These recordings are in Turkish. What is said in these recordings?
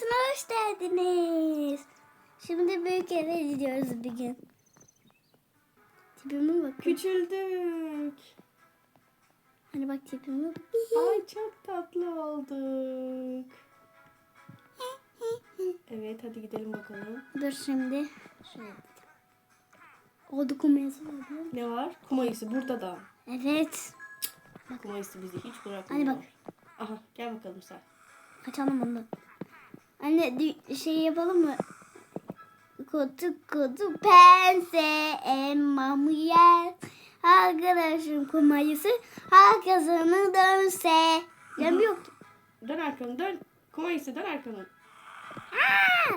kanalımıza hoş geldiniz. Şimdi büyük eve gidiyoruz bir gün. Tipime bak. Küçüldük. Hani bak tipime bak. Ay çok tatlı olduk. Evet hadi gidelim bakalım. Dur şimdi. Şöyle. O dokunmayası var değil mi? Ne var? Kumayısı burada da. Evet. Kumayısı bizi hiç bırakmıyor. Hadi bak. Aha gel bakalım sen. Kaçalım ondan. Anne şey yapalım mı? Kutu kutu pense emmamı yer. Arkadaşım kumayısı arkasını dönse. Dönmüyor ki. Dön arkanı dön. Kumayısı dön arkanı.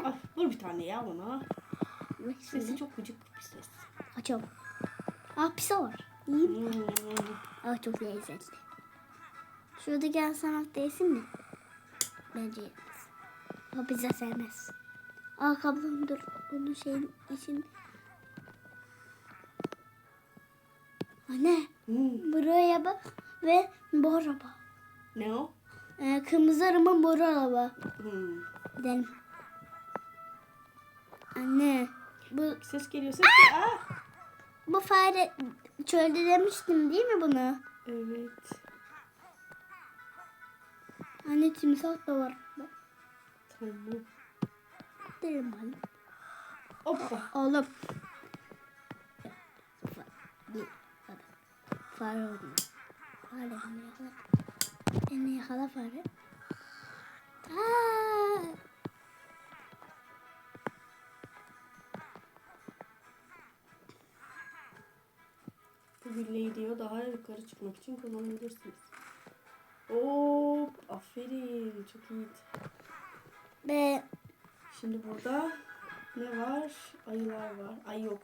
Ah, vur bir tane ya ona. Bak Sesi çok gıcık bir ses. Açalım. Ah pisa var. İyi. Hmm. Ah çok lezzetli. Şurada gel sanat değilsin mi? Bence. O pizza sevmez. Aa kablom dur. Onun şeyin için. Anne Hmm. buraya bak ve bu araba. Ne o? Ee, kırmızı araba boru araba. Hmm. Gidelim. Anne bu Ses geliyor ses geliyor. Ah! bu fare çölde demiştim değil mi bunu? Evet. Anne timsah da var. Bak, Tamam. Gidelim hadi. Hoppa. Oğlum. Fare olma. Fare yakala. Beni yakala fare. Aa! Bu gülleyi diyor daha yukarı çıkmak için kullanabilirsiniz. Oo, aferin. Çok iyi. Ve Şimdi burada ne var? Ayılar var. Ay yok.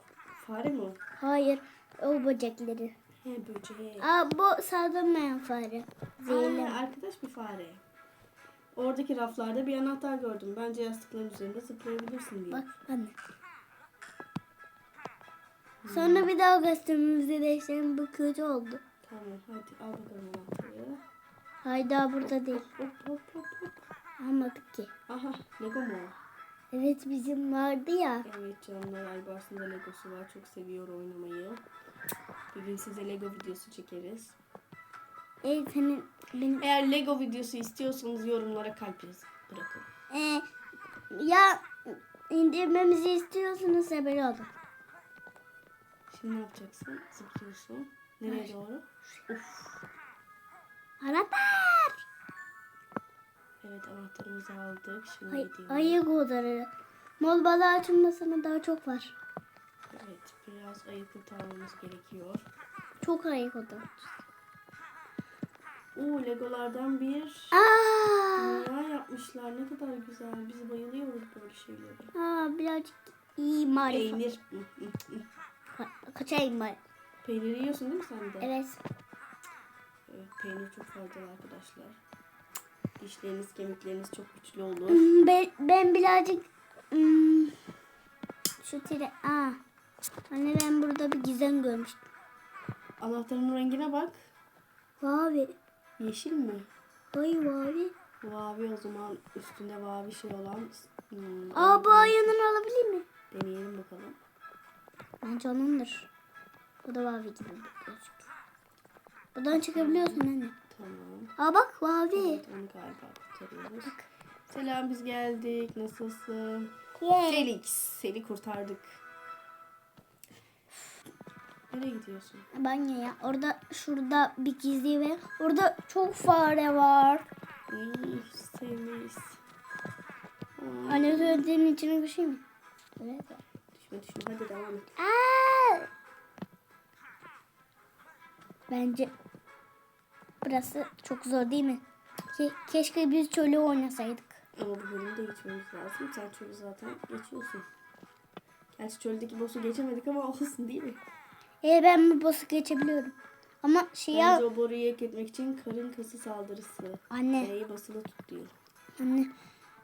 Fare mi hayır o böcekleri. He böcek. Aa bu saldırmayan fare. Zehirli. Arkadaş bir fare. Oradaki raflarda bir anahtar gördüm. Bence yastıkların üzerinde zıplayabilirsin diye. Bak anne. Sonra bir daha göstermemizi değiştirelim. Bu kötü oldu. Tamam hadi al bakalım anahtarı. Hayda burada değil. Hop hop hop hop. Almadık ki. Aha Lego mu? o? Evet bizim vardı ya. Evet canlar Aybars'ın da Legosu var. Çok seviyor oynamayı. Bir gün size Lego videosu çekeriz. Evet senin benim Eğer Lego videosu istiyorsanız yorumlara kalp. Bırakın. Ee, ya indirmemizi istiyorsanız haberi olun. Şimdi ne yapacaksın? Zıplıyorsun. Nereye doğru? Of. Anahtar. Evet anahtarımızı aldık. Şimdi Ay, gidiyoruz. ayı kodarı. Mol balığı açılmasına daha çok var. Evet biraz ayı kurtarmamız gerekiyor. Çok ayı kodarı. Oo Legolardan bir Aa, dünya yapmışlar. Ne kadar güzel. Biz bayılıyoruz böyle şeylere. aa birazcık iyi marifet. Peynir. Ka- Kaçayım ben. Peyniri yiyorsun değil mi sen de? Evet. Evet, peynir çok faydalı arkadaşlar. Dişleriniz, kemikleriniz çok güçlü olur. Hmm, Ben, ben birazcık hmm, şu tire... Aa. Anne ben burada bir gizem görmüştüm. Anahtarın rengine bak. Mavi. Yeşil mi? Ay mavi. Mavi o zaman üstünde mavi şey olan. Hmm, Aa bu ayının alabilir mi? Deneyelim bakalım. Bence onundur. Bu da mavi gibi gözüküyor. Buradan çıkabiliyorsun anne. Tamam. Aa bak mavi. Onu galiba kurtarıyoruz. Selam biz geldik. Nasılsın? Yay. Felix. Seni kurtardık. Nereye gidiyorsun? Banyoya. Orada şurada bir gizli ve orada çok fare var. İyi, sevmeyiz. Anne söylediğinin içine bir şey mi? Evet. Düşme düşme hadi devam et. Aa! Bence burası çok zor değil mi? Ke- keşke biz çölü oynasaydık. Ama bu bölümü de geçmemiz lazım. Sen çölü zaten geçiyorsun. Gerçi çöldeki boss'u geçemedik ama olsun değil mi? E ben bu boss'u geçebiliyorum. Ama şey ya Bence o boruyu yok etmek için karın kası saldırısı. anne E'yi basılı tut diyor. anne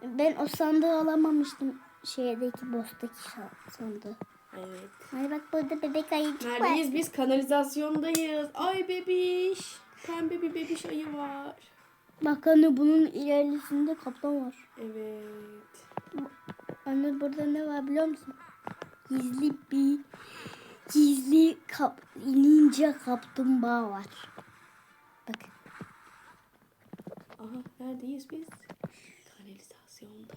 ben o sandığı alamamıştım şeydeki boss'taki sa- sandığı. Evet. Ay bak burada bebek ayıcık var. Neredeyiz biz? Kanalizasyondayız. Ay bebiş. Pembe bir bebiş ayı var. Bak anne bunun ilerisinde kaplan var. Evet. Yalnız burada ne var biliyor musun? Gizli bir gizli kap, ninja kaplumbağa var. Bakın. Aha neredeyiz biz? Kanalizasyondayız.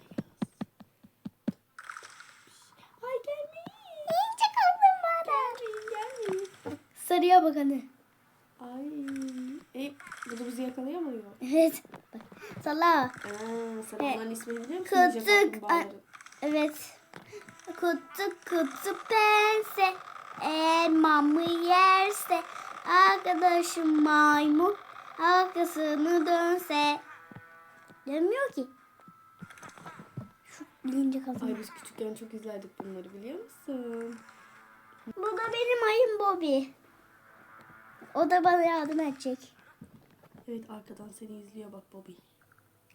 Ay gelmeyin. Ninja kaplumbağa. Gelmeyin gelmeyin. Sarıya bak anne. Ay. Da bizi yakalayamıyor. Evet. Sala. Aa, sen E, onların ismini biliyor musun? kaplumbağaların. Evet. Kutu kutu pense. Elmamı yerse. Arkadaşım maymun. Arkasını dönse. Dönmüyor ki. Şu bilince Ay kazanıyor. biz küçükken çok izlerdik bunları biliyor musun? Bu da benim ayım Bobby. O da bana yardım edecek. Evet arkadan seni izliyor bak Bobby.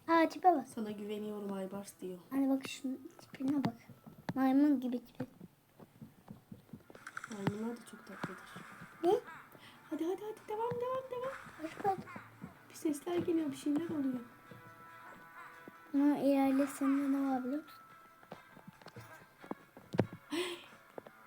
Aa tipe bak. Sana güveniyorum Aybars diyor. Hani bak şunun tipine bak. Maymun gibi tipi. Maymunlar da çok tatlıdır. Ne? Hadi hadi hadi devam devam devam. Hoş. Bir sesler geliyor bir şeyler oluyor. Ama ilerlesinde ne var biliyor musun?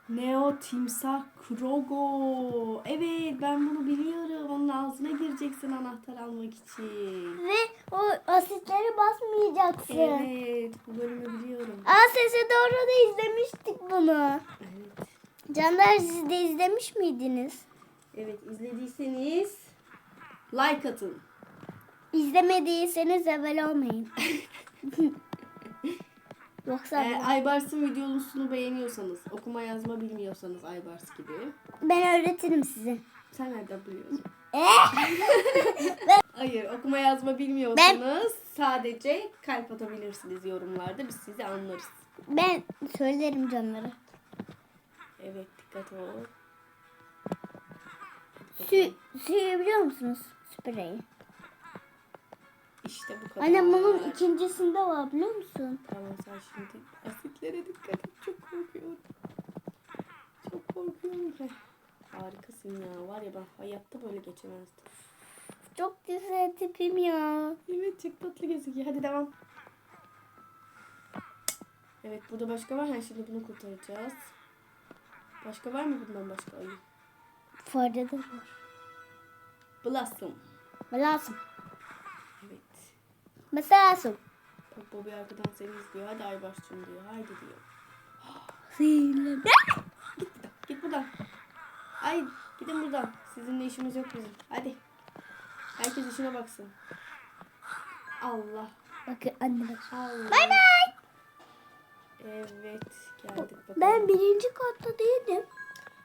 Neo Timsah Krogo. Evet ben bunu biliyorum. Onun ağzına gireceksin anahtar almak için. Ve o asitlere basmayacaksın. Evet bu bölümü biliyorum. Aa sese doğru da izlemiştik bunu. Evet. Canlar siz de izlemiş miydiniz? Evet izlediyseniz like atın. İzlemediyseniz evvel olmayın. Yoksa Ee, Aybars'ın videosunu beğeniyorsanız, okuma yazma bilmiyorsanız Aybars gibi. ben öğretirim size. Sen nereden biliyorsun? Eh! Hayır, okuma yazma bilmiyorsanız sadece kalp atabilirsiniz yorumlarda. Biz sizi anlarız. Ben söylerim canları. Evet, dikkat ol. Su, suyu biliyor musunuz? Spreyi. İşte bu kadar. Anne bunun ikincisinde var biliyor musun? Tamam sen şimdi asitlere dikkat et. Çok korkuyorum. Çok korkuyorum. Heh. Harikasın ya. Var ya ben hayatta böyle geçemezdim. Çok güzel tipim ya. Evet çok tatlı gözüküyor. Hadi devam. Evet burada başka var. Ha, şimdi bunu kurtaracağız. Başka var mı bundan başka ayı? Fare de var. Blossom. Lazım. Mesela lazım. Bak Bobby arkadan seni izliyor. Hadi Aybars'cığım diyor. Haydi diyor. Sihirli. Git buradan. Git buradan. Ay gidin buradan. Sizinle işimiz yok bizim. Hadi. Herkes işine baksın. Allah. Bakın anne bak. Allah. Bay bay. Evet. Geldik bakalım. Ben birinci katta değildim.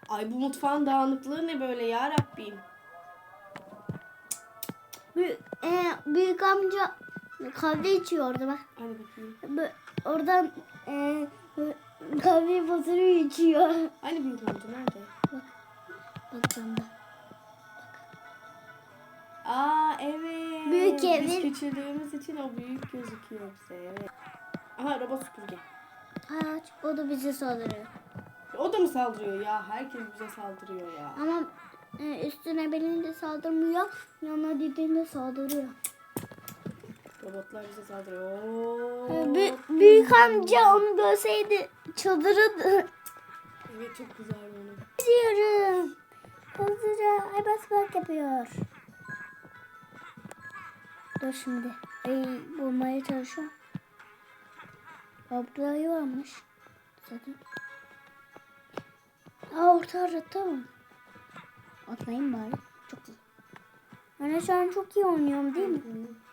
Ay bu mutfağın dağınıklığı ne böyle ya Rabbim. Büyük, e, büyük amca kahve içiyordu bak. Hadi bakayım. Oradan e, kahve batırıyor içiyor. Hani büyük amca nerede? Bak camda. Aa evet. Büyük Biz evin- küçüldüğümüz için o büyük gözüküyor bize. Evet. Aha robot süpürge. Aç. O da bize saldırıyor. O da mı saldırıyor ya? Herkes bize saldırıyor ya. Ama e, üstüne binince saldırmıyor. Yanına gittiğinde saldırıyor. Robotlar bize saldırıyor. Oo. E, bü- büyük amca onu görseydi çıldırırdı. Evet çok güzel onu. Diyorum. Hızlıca ay bas bak yapıyor. Dur şimdi. Ay bulmaya çalışıyorum. Ablayı varmış. Zaten. Aa orta aratta mı? Atlayayım bari. Çok iyi. Ben şu an çok iyi oynuyorum değil mi? Hı.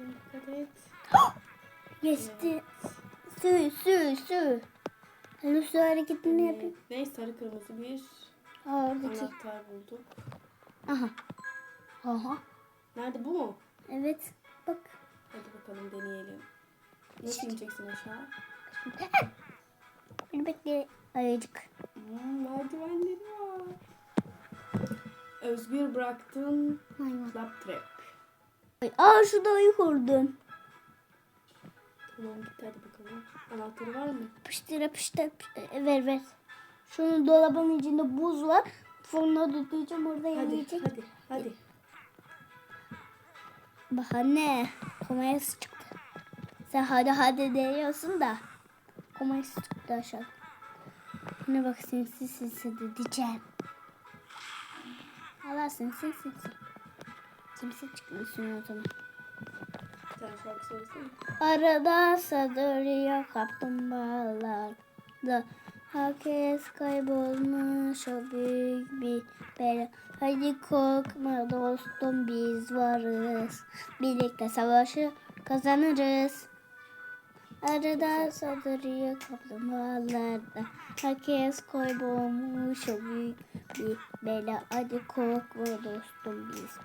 Dikkat et. Geçti. Sü sü sü. Ben su hareketini yapayım. Evet. Ne sarı kırmızı bir Aa oradaki. anahtar bulduk. Aha. Aha. Nerede bu mu? Evet. Bak. Hadi bakalım deneyelim. Nasıl ineceksin aşağı? Beni bekle ayıcık. Hmm, merdivenleri var. Özgür bıraktın Hayvan. Clap trap. Ay, Aa şurada ayı kurdun. Tamam git hadi bakalım. Anahtarı var mı? Pıştır pıştır pıştır. ver ver. Şunun dolabın içinde buz var. Fırına tutacağım orada Hadi yanayacak. hadi hadi. Bak anne. Komayası çıktı. Sen hadi hadi diyorsun da. Komayası çıktı aşağı. Ne bak sinsi sinsi diyeceğim. Allah sinsi sinsi. Kimse çıkmışsın o zaman. Arada sadırıyor kaplumbağalar da Herkes kaybolmuş o büyük bir bela. Hadi korkma dostum biz varız. Birlikte savaşı kazanırız. Arada sadırıyor kaplumbağalar da Herkes kaybolmuş o büyük bir bela. Hadi korkma dostum biz.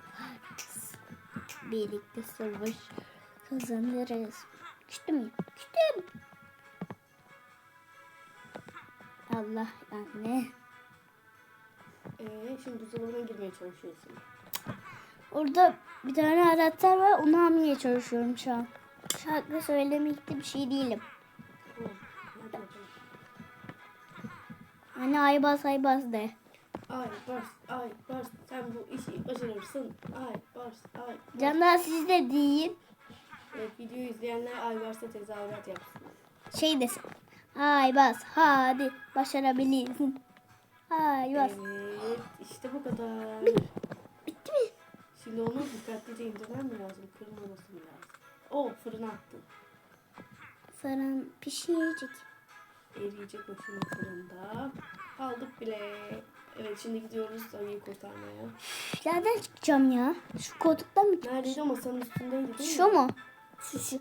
Birlikte savaş kazanırız. Küstüm mü? Küstüm. Allah anne. Ee, şimdi buzdolabına girmeye çalışıyorsun. Orada bir tane anahtar var. Onu almaya çalışıyorum şu an. Şarkı söylemekte bir şey değilim. Bakalım. Anne ay bas ay bas de. Ay bars, ay bars. Sen bu işi başarırsın. Ay bars, ay bars. Canlar siz de deyin. Evet, videoyu izleyenler ay varsa tezahürat yapsın. Şey desin. Ay bas hadi başarabilirsin. Ay bas. Evet, işte bu kadar. Bitti mi? Şimdi onu dikkatlice indirmem mi lazım? Kırılmaması mı lazım? O fırına attım. Fırın pişirecek. Eriyecek o fırında. Aldık bile. Evet şimdi gidiyoruz ayıyı kurtarmaya. Nereden çıkacağım ya? Şu koltuktan mı? Neredeydi o masanın üstündeydi değil mi? Şu mu? Şu şu.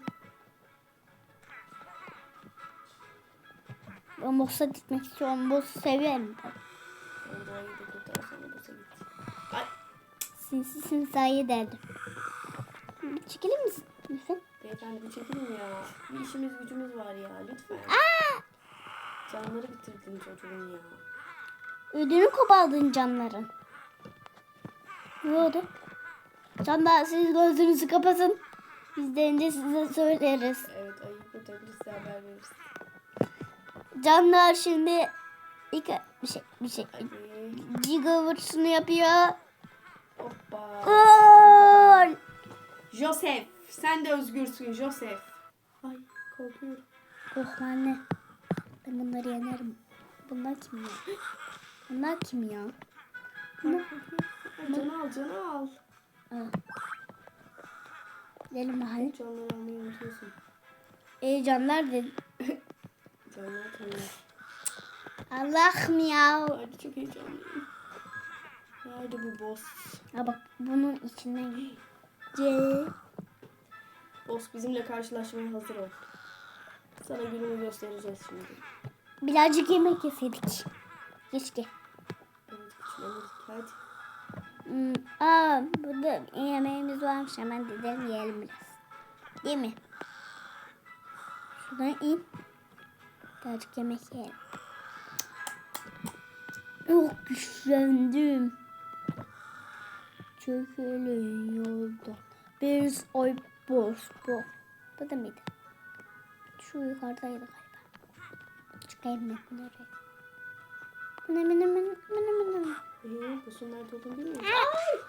Ben boss'a gitmek istiyorum. Boss'u severim ben. Orada ayıyı da kurtar sonra bosa git. Ay Sinsi sinsi ayı derdim. Çekilir misin lütfen? beyefendi bir çekilin ya. Bir işimiz gücümüz var ya lütfen. Canları bitirdin çocuğun ya. Ödünü kopardın canların. Ne oldu? Canlar siz gözünüzü kapatın. Biz de size söyleriz. Evet ayıyı kurtarırsa haber veririz. Canlar şimdi ilk bir şey bir şey. Hadi. Giga vuruşunu yapıyor. Hoppa. Gol! Joseph. Sen de özgürsün Joseph. Ay korkuyorum. Oh anne. Ben bunları yenerim. Bunlar kim ya? Bunlar kim ya? Ay, Canı al canı al. Aa. Gidelim bakalım. Canları almayı unutuyorsun. İyi canlar dedi. Canlar tanıyor. Allah'ım ya. Hadi çok heyecanlıyım. Nerede bu boss? Ha bak bunun içinden C. Boss bizimle karşılaşmaya hazır ol. Sana günümü göstereceğiz şimdi. Birazcık yemek yeseydik. Keşke. Güçlenirdik hadi. Hmm, aa burada yemeğimiz varmış hemen gidelim yiyelim biraz. Değil mi? Şuradan in. Birazcık yemek yiyelim. Çok güçlendim. Çökülün yolda. Biz oy boş bu. Bu da mıydı? Şu yukarıdaydı galiba. Çıkayım mı bunları? Bu ne bu ne bu Ee, boss'un nerede olduğunu bilmiyor musun?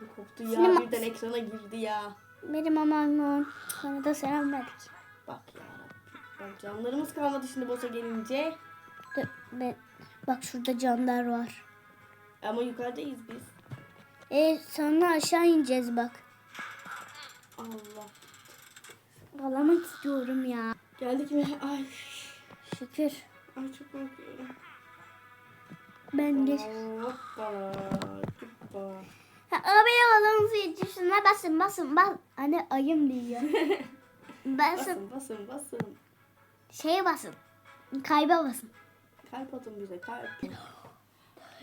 Dur koptu ya Sinema- birden ekrana girdi ya. Benim aman Sana da selam verdik. Bak ya. Bak canlarımız kalmadı şimdi boss'a gelince. Dur, ben, bak şurada canlar var. Ama yukarıdayız biz. E sonra aşağı ineceğiz bak. Allah. Ağlamak istiyorum ya. Geldik mi? Ay. Şükür. Ay çok korkuyorum. Ben geç. Hoppala. Hoppa. Ha, abi yolumuzu yetişine basın basın bas. Anne ayım diyor. basın. Basın basın basın. Şeye basın. Kayba basın. Kalp atın bize kalp.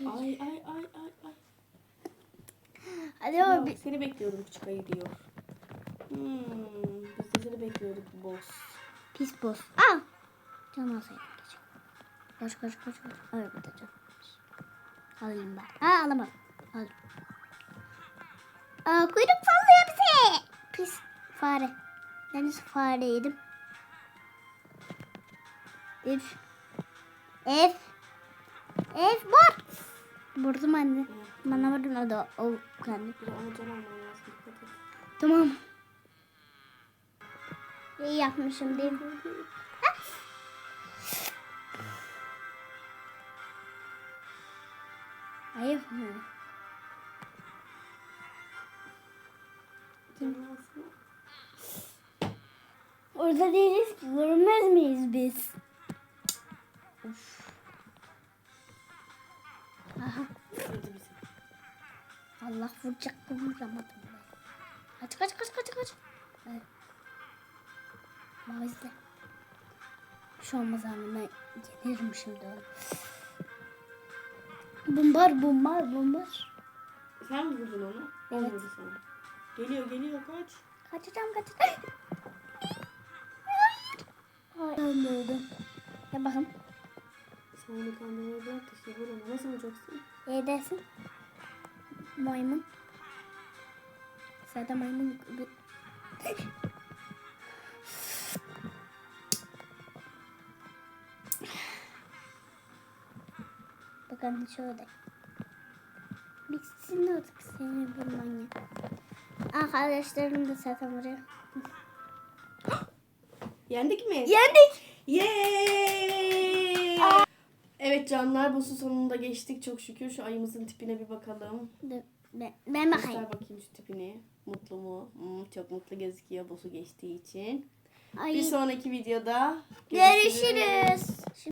Ay ay ay ay ay. Hadi Ya, o bir... seni bekliyordum küçük ayı diyor. Hmm, biz de seni bekliyorduk boss. Pis boz. Al. Can alsaydım. Koş koş koş koş. Ay burada can. Alayım ben. Ha alamam. Al. Aa, kuyruk sallıyor bize. Pis fare. Ben nasıl fareydim? F. F. F vur. Vurdum anne. Bana vurdun o da o kendi. Tamam. İyi yapmışım değil mi? Ayıp mı? Orada değiliz ki. Görünmez miyiz biz? Of. Aha. Allah vuracaktım vuramadım. Kaç kaç kaç kaç kaç. Evet. Mavizle. Bir şey anne ben yenerim şimdi onu. Bombar bombar bombar. Sen mi vurdun onu? Evet. vurdu sana. Geliyor geliyor kaç. Kaçacağım kaçacağım. Ay. Ölmedim. Ya bakın. Sen onu kandırmayı bırak da işte vur onu. Nasıl vuracaksın? İyi dersin. Maymun. Zaten maymun. Bakın şöyle. Bitsin artık seni bulman ya. Arkadaşlarım da zaten buraya. Yendik mi? Yendik. Yay! Evet canlar bu su sonunda geçtik çok şükür. Şu ayımızın tipine bir bakalım. Dur, Ben, ben bakayım. Göster bakayım şu tipini. Mutlu mu? Hmm, çok mutlu gözüküyor bu su geçtiği için. Ay, Bir sonraki videoda görüşürüz. Şimdi